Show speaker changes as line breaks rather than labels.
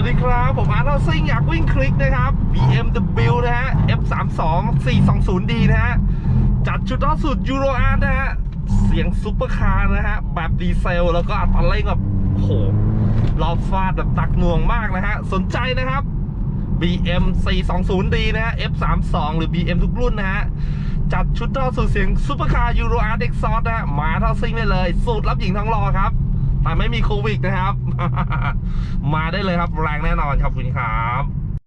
สดีครับ ผมอาร์ตซิ่งอยากวิ่งคลิกนะครับ BMW นะฮะ F32 420D นะฮะ จัดชุดล่าสุดยูโรอาร์นะฮะ เสียงซุปเปอร์คาร์นะฮะ แบบดีเซล แล้วก็อัตราเร่งแบบโอ้โหรอบฟาดแบบตักหน่วงมากนะฮะ สนใจนะครับ BM 420D นะฮะ F32 หรือ BM ทุกรุ่นนะฮะ จัดชุดท่อสูตรเสียงซุปเปอร์คาร์ยูโรอาร์เด็กซอสนะฮะมาท่อซิ่งได้เลย สูตรรับหญิงทั้งรอครับ แต่ไม่มีโควิดนะครับ มาได้เลยครับแรงแน่นอนครับคุณครับ